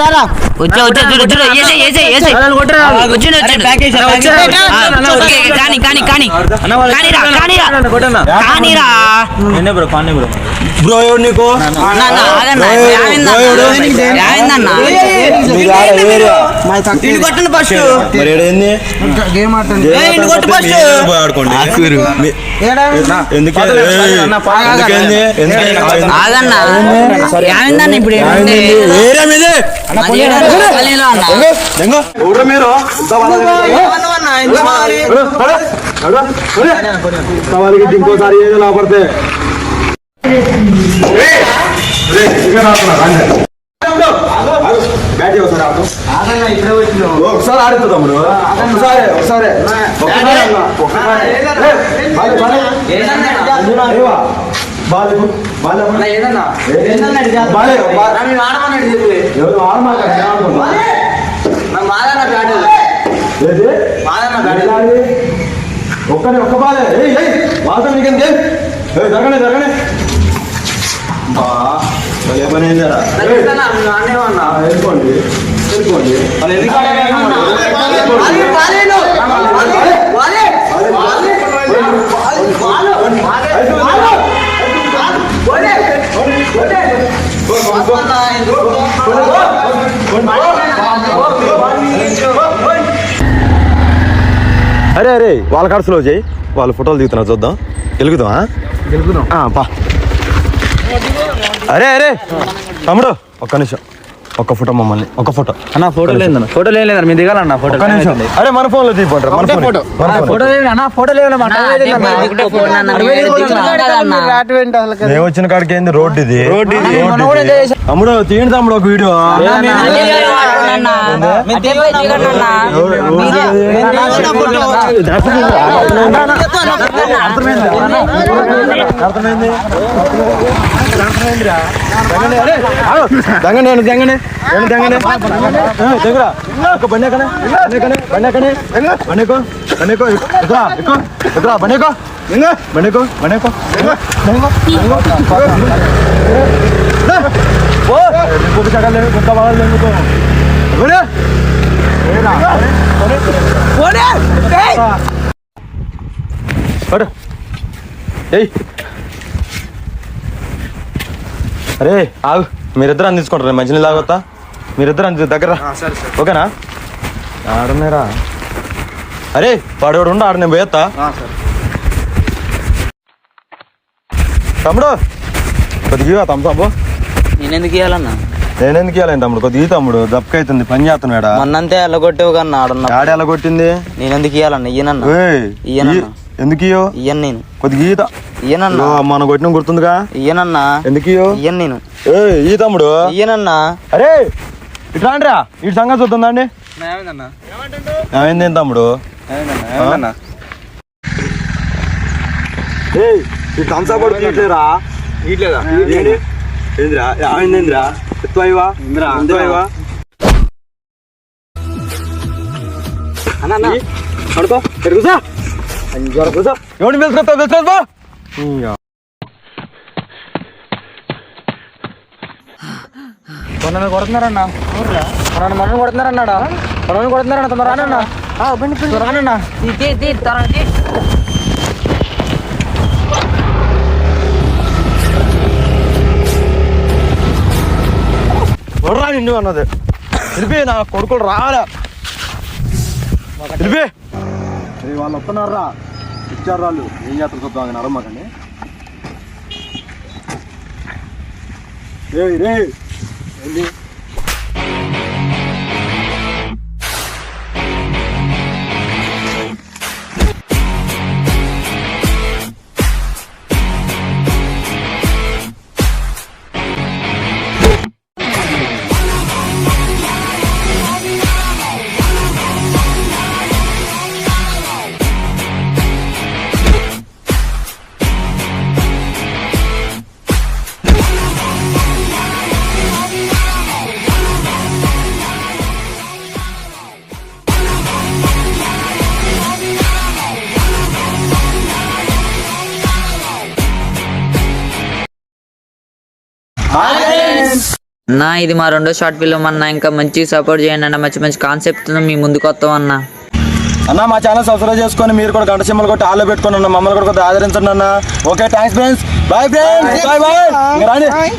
రారా. వచ్చా వచ్చా చూడు చూడు ఏసే ఏసే ఏసే వచ్చిండు వచ్చిండు ఓకే కానీ కానీ కానీ. కానీరా కానీరా కానీరా బ్రో కాని బ్రో. బ్రో ఎవడు నీకు? మీరు ఇంకోసారి ఏదో లాపడితే ఒకసారి ఆడుతుంది తమ్ముడు ఒకసారి ఒకసారి ఒకసారి అన్న, ఒకసారి. ఏయ్, బాలే, బాలే. ఏవా? బాలే, బాలే, బాలే. బాలే, ఒక్కనే ఒక్క బాలే ఏయ్ ఏయ్ జరగనే జరగనే భలే పని అయిందిరా. వెళ్ళిపోండి వెళ్ళిపోండి అరే అరే వాళ్ళ కాడ స్లో చేయి వాళ్ళు ఫోటోలు దిగుతున్నారు చూద్దాం గెలుగుదామా గెలుగుదాం పా అరే అరే తమ్ముడు ఒక్క నిమిషం. ఒక్క ఫోటో మమ్మల్ని ఒక ఫోటో. అన్న ఫోటో లేదన్న ఫోటో లేదన్న మీరు దిగాలన్న ఫోటో ఒక్క నిమిషం. అరే మన ఫోన్లో తీపంటారు మన ఫోన్ ఫోటో. లేదు అన్న ఫోటో లేదు అన్న, అన్న. మేము వచ్చిన కాడికి ఏంది రోడ్ ఇది? రోడ్ మనం కూడా ఎంజాయ్ చేసాం. తమ్ముడు తీయండి తమ్ముడు ఒక వీడియో. అన్న. అదే పోయి దిగండి అన్న. అర్థమైంది దంగనే దంగనే దంగనే దగ్గర ఒక బండి ఎక్కనే బండి ఎక్కనే బండి ఎక్కు బండి ఎక్కు ఎదురా ఎక్కు ఎదురా బండి ఎక్కు బండి ఎక్కు బండి ఎక్కు ఇంకొక సగం లేదు ఇంకొక బాగా లేదు పడు ఏయ్ అరే ఆగు మీరిద్దరు అని తీసుకుంటారు మంచినీళ్ళు తాగొత్తా మీరిద్దరు అంది దగ్గర ఓకేనా? ఆడనేరా అరే వాడేవాడు ఉండు ఆడ నేను పోయేత్తా. తమ్ముడు కొద్దిగా తమ్ముడు నేనెందుకు ఇవ్వాలన్నా నేనెందుకు ఇవ్వాలి తమ్ముడు? కొద్దిగా తమ్ముడు దప్పకైతుంది పని చేస్తున్నాడా? మొన్నంతే ఎల్లగొట్టేవు కన్నా ఆడున్నా. ఆడ ఎలా కొట్టింది నేనెందుకు ఇవ్వాలన్నా ఇయ్యనన్నా? ఏయ్, ఇయ్యనన్నా. ఈ- ఎందుకు ఇయ్యో ఇయ్యను నేను. కొద్దిగా ఇయ్యనన్నా మన కొట్టిన గుర్తుందిగా? ఇయ్యనన్నా ఎందుకు ఇయ్యను నేను. ఏయ్, ఈ తమ్ముడు? ఇయ్యనన్నా అరే ఇట్లా అండిరా ఇటు సంగతి చూస్తుందండి ఏమైంది ఏం తమ్ముడు? ఏయ్ ఈ థమ్స్ అప్ తీయట్లేరా ఇట్లేదా? ఏంది? ఏందిరా? ఏమైంది ఏందిరా? ఎత్తువైవా ఎత్తువైవా అన్న పడుకో. ఇక్కడ కూర్చో. ఎవరిని పిలుచుకోవా కొనను కొడుతున్నారన్న కొనను మనల్ని కొడుతున్నారన్నాడా కొనను కొడుతున్నారన్న తొందర రానన్న రానన్న ఎవడరా నిన్ను అన్నది తెలిపి నా కొడుకులు రాలే తెలిపి వాళ్ళు వస్తున్నారా ఇచ్చారు వాళ్ళు ఏం చేస్తారు చూద్దాం అని అడమ్మకండి రే రే ఏంటి నా ఇది మా రెండో షార్ట్ ఫిల్మ్ అన్న. ఇంకా మంచి సపోర్ట్ చేయండి అన్న. మంచి మంచి కాన్సెప్ట్ మీ ముందుకు వస్తాం అన్న. అన్న మా ఛానల్ సబ్స్క్రైబ్ చేసుకొని మీరు కూడా గంట సింహలు కొట్టి ఆలో పెట్టుకుని మమ్మల్ని కూడా కొద్దిగా ఆదరించండి అన్న. Okay thanks friends bye friends bye bye